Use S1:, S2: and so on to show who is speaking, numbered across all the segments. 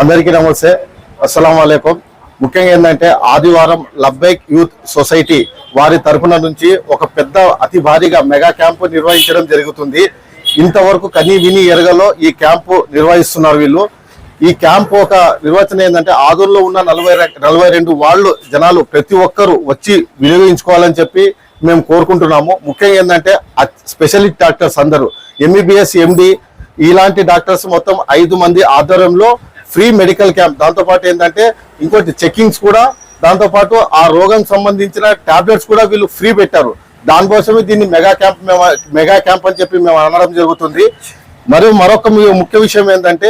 S1: అందరికీ నమస్తే. అస్సలం వాలేకుం ముఖ్యంగా ఏంటంటే ఆదివారం లబ్బైక్ యూత్ సొసైటీ వారి తరపున నుంచి ఒక పెద్ద అతి భారీగా మెగా క్యాంపు నిర్వహించడం జరుగుతుంది. ఇంతవరకు కని విని ఎరగలో ఈ క్యాంపు నిర్వహిస్తున్నారు వీళ్ళు. ఈ క్యాంపు ఒక నిర్వచనం ఏంటంటే ఆదూరులో ఉన్న నలభై నలభై రెండు వాళ్ళు జనాలు ప్రతి ఒక్కరూ వచ్చి వినియోగించుకోవాలని చెప్పి మేము కోరుకుంటున్నాము. ముఖ్యంగా ఏంటంటే స్పెషలిస్ట్ డాక్టర్స్ అందరూ. ఎంబీబీఎస్ ఎండి ఇలాంటి డాక్టర్స్ మొత్తం ఐదు మంది ఆధ్వర్యంలో ఫ్రీ మెడికల్ క్యాంప్. దాంతోపాటు ఏంటంటే ఇంకోటి చెకింగ్స్ కూడా దాంతోపాటు ఆ రోగం సంబంధించిన టాబ్లెట్స్ కూడా వీళ్ళు ఫ్రీ పెట్టారు. దానికోసమే దీన్ని మెగా క్యాంప్ మేము మెగా క్యాంప్ అని చెప్పి మేము అనడం జరుగుతుంది. మరియు మరొక మీ- ముఖ్య విషయం ఏంటంటే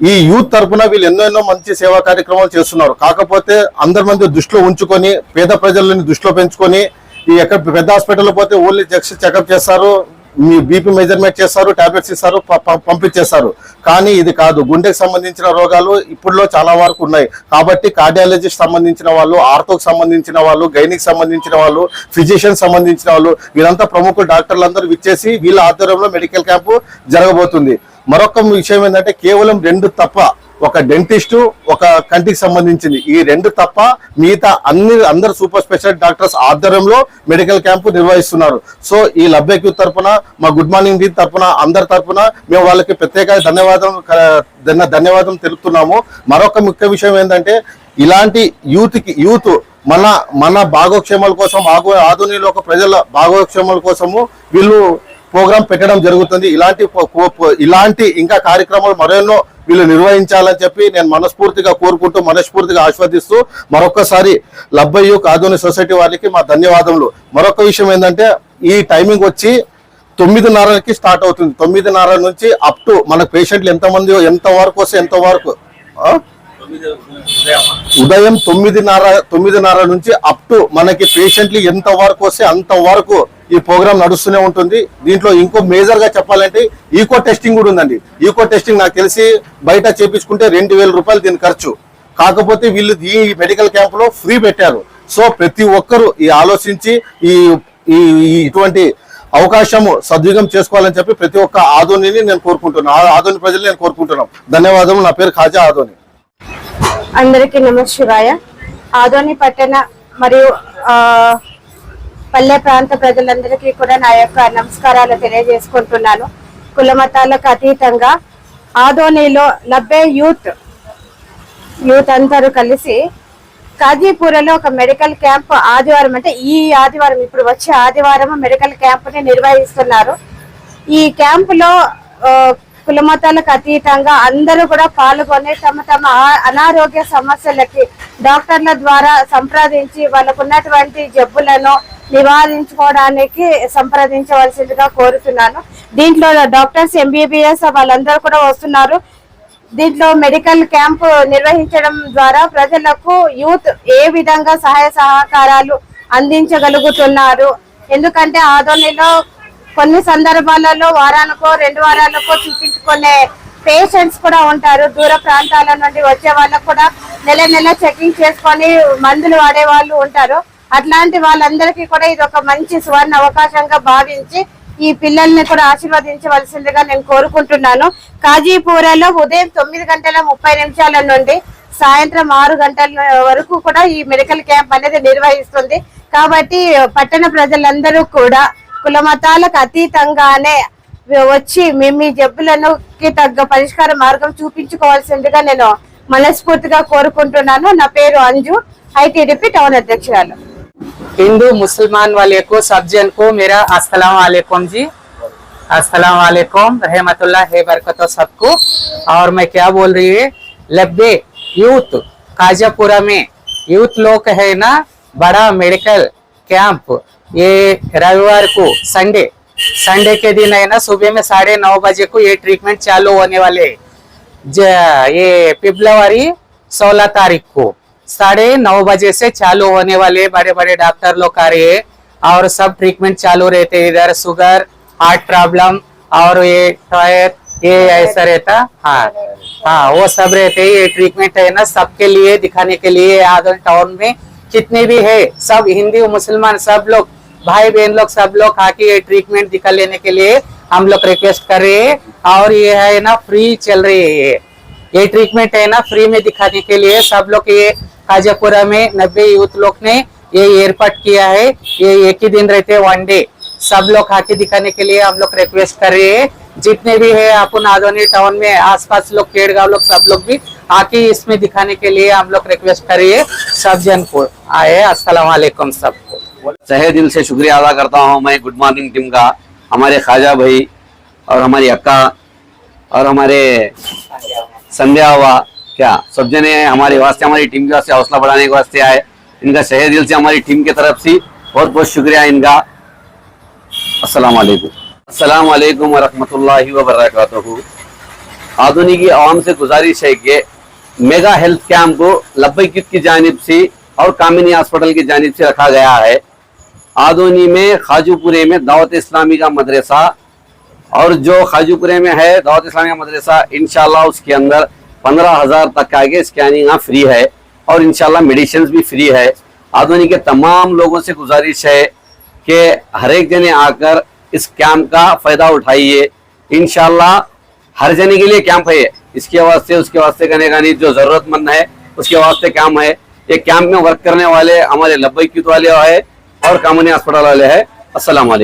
S1: ఈ యూత్ తరఫున వీళ్ళు ఎన్నో ఎన్నో మంచి సేవా కార్యక్రమాలు చేస్తున్నారు. కాకపోతే అందరి మంది దృష్టిలో ఉంచుకొని పేద ప్రజలని దృష్టిలో పెంచుకొని ఈ ఎక్కడ పెద్ద హాస్పిటల్ పోతే ఓన్లీ జస్ట్ చెకప్ చేస్తారు మీ బీపీ మెజర్మెంట్ చేస్తారు టాబ్లెట్స్ ఇస్తారు ప- పంపించేస్తారు. కానీ ఇది కాదు. గుండెకి సంబంధించిన రోగాలు ఇప్పుడులో చాలా వరకు ఉన్నాయి. కాబట్టి కార్డియాలజిస్ట్ సంబంధించిన వాళ్ళు ఆర్థోకి సంబంధించిన వాళ్ళు గైనిక్ సంబంధించిన వాళ్ళు ఫిజిషియన్ సంబంధించిన వాళ్ళు వీరంతా ప్రముఖ డాక్టర్లందరూ విచ్చేసి వీళ్ళ ఆధ్వర్యంలో మెడికల్ క్యాంపు జరగబోతుంది. మరొక విషయం ఏంటంటే కేవలం రెండు తప్ప ఒక డెంటిస్ట్ ఒక కంటికి సంబంధించింది. ఈ రెండు తప్ప మిగతా అన్ని అందరు సూపర్ స్పెషాలిటీ డాక్టర్స్ ఆధ్వర్యంలో మెడికల్ క్యాంపు నిర్వహిస్తున్నారు. సో ఈ లబ్యక్యూ తరపున మా గుడ్ మార్నింగ్ దీని తరపున అందరి తరఫున మేము వాళ్ళకి ప్రత్యేక ధన్యవాదం ధన్యవాదం తెలుపుతున్నాము. మరొక ముఖ్య విషయం ఏంటంటే ఇలాంటి యూత్కి యూత్ మన మన భాగోక్షేమాల కోసం ఆగు ఆధునిక ఒక ప్రజల భాగోక్షేమాల కోసము వీళ్ళు ప్రోగ్రాం పెట్టడం జరుగుతుంది. ఇలాంటి ఇలాంటి ఇంకా కార్యక్రమాలు మరెన్నో వీళ్ళు నిర్వహించాలని చెప్పి నేను మనస్ఫూర్తిగా కోరుకుంటూ మనస్ఫూర్తిగా ఆస్వాదిస్తూ మరొకసారి లబ్బయ్యు ఆధునిక సొసైటీ వారికి మా ధన్యవాదములు. మరొక విషయం ఏంటంటే ఈ టైమింగ్ వచ్చి తొమ్మిదిన్నరకి స్టార్ట్ అవుతుంది. తొమ్మిదిన్నర నుంచి అప్ టు మన పేషెంట్లు ఎంతమంది ఎంత వరకు వస్తే ఎంత వరకు ఉదయం తొమ్మిదిన్నర తొమ్మిదిన్నర నుంచి అప్ టు మనకి పేషెంట్లు ఎంత వరకు వస్తే అంత వరకు ఈ ప్రోగ్రామ్ నడుస్తూనే ఉంటుంది. దీంట్లో ఇంకో మేజర్గా చెప్పాలంటే ఈకో టెస్టింగ్ కూడా ఉందండి. ఈకో టెస్టింగ్ నాకు తెలిసి బయట చేపించుకుంటే రెండు వేల రూపాయలు దీని ఖర్చు. కాకపోతే వీళ్ళు ఈ మెడికల్ క్యాంప్లో ఫ్రీ పెట్టారు. సో ప్రతి ఒక్కరూ ఈ ఆలోచించి ఈ ఈ ఇటువంటి అవకాశము సద్వినియోగం చేసుకోవాలని చెప్పి ప్రతి ఒక్క ఆధోనిని నేను కోరుకుంటున్నాను ఆ ప్రజలు నేను కోరుకుంటున్నాను ధన్యవాదములు. నా పేరు ఖాజా ఆదోని
S2: అందరికీ నమ ఆధోని పట్టణ మరియు పల్లె ప్రాంత ప్రజలందరికీ కూడా నా యొక్క నమస్కారాలు తెలియజేసుకుంటున్నాను. కుల మతాలకు అతీతంగా ఆదోనిలో లబ్బే యూత్ యూత్ అందరూ కలిసి కాజీపూర్లో ఒక మెడికల్ క్యాంప్ ఆదివారం అంటే ఈ ఆదివారం ఇప్పుడు వచ్చే ఆదివారం మెడికల్ క్యాంప్ని నిర్వహిస్తున్నారు. ఈ క్యాంపులో కులమతాలకు అతీతంగా అందరూ కూడా పాల్గొని తమ తమ అనారోగ్య సమస్యలకి డాక్టర్ల ద్వారా సంప్రదించి వాళ్ళకున్నటువంటి జబ్బులను నివారించుకోవడానికి సంప్రదించవలసిందిగా కోరుతున్నాను. దీంట్లో డాక్టర్స్ ఎంబీబీఎస్ వాళ్ళందరూ కూడా వస్తున్నారు. దీంట్లో మెడికల్ క్యాంప్ నిర్వహించడం ద్వారా ప్రజలకు యూత్ ఏ విధంగా సహాయ సహకారాలు అందించగలుగుతున్నారు. ఎందుకంటే ఆధోనిలో కొన్ని సందర్భాలలో వారానికో రెండు వారాలకో చూపించుకునే పేషెంట్స్ కూడా ఉంటారు. దూర ప్రాంతాల నుండి వచ్చే వాళ్ళకు కూడా నెల నెల చెకింగ్ చేసుకొని మందులు వాడే వాళ్ళు ఉంటారు. అట్లాంటి వాళ్ళందరికీ కూడా ఇది ఒక మంచి సువర్ణ అవకాశంగా భావించి ఈ పిల్లల్ని కూడా ఆశీర్వదించవలసిందిగా నేను కోరుకుంటున్నాను. కాజీపూరలో ఉదయం తొమ్మిది గంటల ముప్పై నిమిషాల నుండి సాయంత్రం ఆరు గంటల వరకు కూడా ఈ మెడికల్ క్యాంప్ అనేది నిర్వహిస్తుంది. కాబట్టి పట్టణ ప్రజలందరూ కూడా కుల మతాలకు అతీతంగానే వచ్చి మేము మీ జబ్బులను తగ్గ పరిష్కార మార్గం చూపించుకోవాల్సిందిగా నేను మనస్ఫూర్తిగా కోరుకుంటున్నాను. నా పేరు అంజు ఐటీడీపీ టౌన్ అధ్యక్షురాలు.
S3: हिंदू, मुसलमान वाले को, सब जन को मेरा अस्सलाम वालेकुम जी। अस्सलाम वालेकुम, रहमतुल्लाह, है बरकत सबको। और मैं क्या बोल रही है? लब्बे, यूथ, काजापुरा में यूथ लोग है ना, बड़ा मेडिकल कैंप। ये रविवार को, संडे संडे के दिन है ना, सुबह में साढ़े नौ बजे को ये ट्रीटमेंट चालू होने वाले। ये पिबलवारी सोलह तारीख को। साढ़े नौ बजे से चालू होने वाले बड़े बड़े डॉक्टर लोग आ रहे हैं और सब ट्रीटमेंट चालू रहते हैं। इधर शुगर हार्ट प्रॉब्लम और ये टायर ये ऐसा रहता। हाँ हाँ वो सब रहते हैं। ये ट्रीटमेंट है ना सबके लिए, दिखाने के लिए। आगन टाउन में जितने भी है, सब हिंदू, मुसलमान, सब लोग भाई बहन लोग, सब लोग आके ये ट्रीटमेंट दिखा लेने के लिए हम लोग रिक्वेस्ट कर रहे हैं। और ये है ना फ्री चल रही है। ये ये ट्रीटमेंट है ना फ्री में दिखाने के लिए सब लोग ये खाजापुरा में नब्बे यूथ लोग ने ये एयरपोर्ट किया है। ये एक ही दिन रहते वन डे सब लोग आके दिखाने के लिए हम लोग रिक्वेस्ट कर रहे हैं। जितने भी है अपन आदोनी टाउन में, आसपास लोग केड़गांव लोग, सब लोग भी आके इसमें दिखाने के लिए हम लोग रिक्वेस्ट कर रहे हैं। सब जन को आए वालेकुम सबको।
S4: तहे दिल से शुक्रिया अदा करता हूँ मैं गुड मॉर्निंग टीम का। हमारे ख्वाजा भाई और हमारी अक्का और हमारे संध्या हुआ क्या? सब जने हमारे वास्ते, हमारी टीम के वास्ते हौसला बढ़ाने के वास्ते आए। इनका सहे दिल से हमारी टीम की तरफ़ से बहुत बहुत शुक्रिया इनका। अस्सलाम वालेकुम अस्सलाम वालेकुम वरहमतुल्लाहि आधुनिक आवाम से गुजारिश है कि मेगा हेल्थ कैंप को लब्बई कित की जानब से और कामिनी हॉस्पिटल की जानब से रखा गया है। आदोनी में खाजूपुरे में दावत इस्लामी का मदरसा और जो खाजूपुरे में है दावत इस्लामी का मदरसा इंशाल्लाह उसके अंदर पंद्रह हज़ार तक का आगे स्कैनिंग यहाँ फ्री है और इंशाल्लाह मेडिसिन भी फ्री है। आदोनी के तमाम लोगों से गुजारिश है कि हर एक जने आकर इस कैंप का फ़ायदा उठाइए। इंशाल्लाह हर जने के लिए कैंप है। इसके वास्ते, उसके वास्ते करने का नहीं जो जरूरतमंद है, उसके वास्ते कैंप है। ये कैंप में वर्क करने वाले हमारे लब्बई कित वाले है और कामनी हॉस्पिटल वाले है। अस्सलाम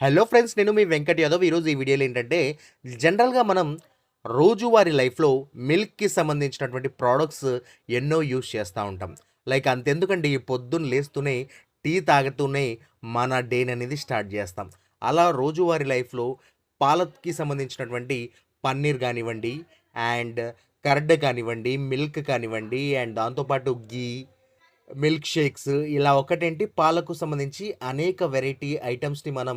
S5: హలో ఫ్రెండ్స్ నేను మీ వెంకట్ యాదవ్. ఈరోజు ఈ వీడియోలో ఏంటంటే జనరల్గా మనం రోజువారీ లైఫ్లో మిల్క్కి సంబంధించినటువంటి ప్రోడక్ట్స్ ఎన్నో యూస్ చేస్తూ ఉంటాం. లైక్ అంతెందుకండి ఈ పొద్దున్న లేస్తూనే టీ తాగుతూనే మన డేని అనేది స్టార్ట్ చేస్తాం. అలా రోజువారీ లైఫ్లో పాలకి సంబంధించినటువంటి పన్నీర్ కానివ్వండి అండ్ కర్డ్ కానివ్వండి మిల్క్ కానివ్వండి అండ్ దాంతోపాటు గీ మిల్క్ షేక్స్ ఇలా ఒకటేంటి? పాలకు సంబంధించి అనేక వెరైటీ ఐటమ్స్ని మనం